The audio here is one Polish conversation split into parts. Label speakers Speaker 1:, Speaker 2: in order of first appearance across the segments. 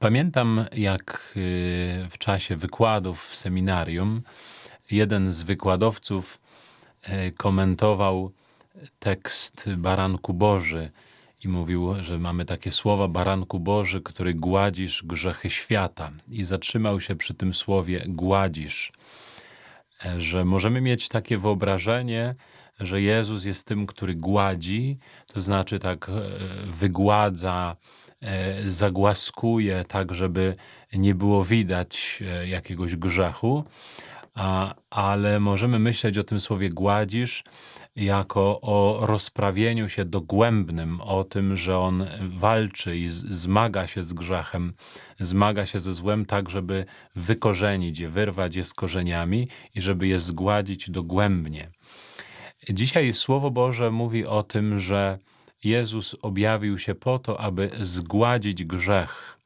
Speaker 1: Pamiętam, jak y, w czasie wykładów w seminarium jeden z wykładowców e, komentował tekst Baranku Boży i mówił, że mamy takie słowa Baranku Boży, który gładzisz grzechy świata. I zatrzymał się przy tym słowie gładzisz, E, że możemy mieć takie wyobrażenie, że Jezus jest tym, który gładzi, to znaczy tak e, wygładza, e, zagłaskuje, tak żeby nie było widać e, jakiegoś grzechu, a, ale możemy myśleć o tym słowie gładzisz jako o rozprawieniu się dogłębnym, o tym, że on walczy i zmaga się z grzechem, zmaga się ze złem tak, żeby wykorzenić je, wyrwać je z korzeniami i żeby je zgładzić dogłębnie. Dzisiaj Słowo Boże mówi o tym, że Jezus objawił się po to, aby zgładzić grzech.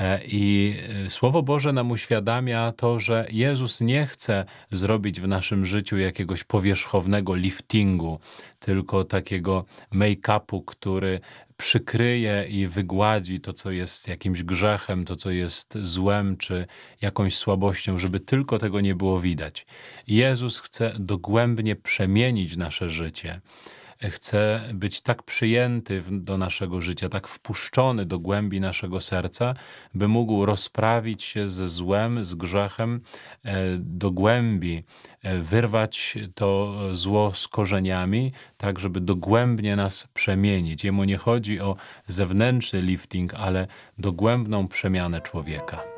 Speaker 1: E, I e, Słowo Boże nam uświadamia to, że Jezus nie chce zrobić w naszym życiu jakiegoś powierzchownego liftingu, tylko takiego make-upu, który przykryje i wygładzi to, co jest jakimś grzechem, to, co jest złem czy jakąś słabością, żeby tylko tego nie było widać. Jezus chce dogłębnie przemienić nasze życie chce być tak przyjęty w- do naszego życia, tak wpuszczony do głębi naszego serca, by mógł rozprawić się ze złem, z grzechem e, do głębi, e, wyrwać to zło z korzeniami, tak żeby dogłębnie nas przemienić. Jemu nie chodzi o zewnętrzny lifting, ale dogłębną przemianę człowieka.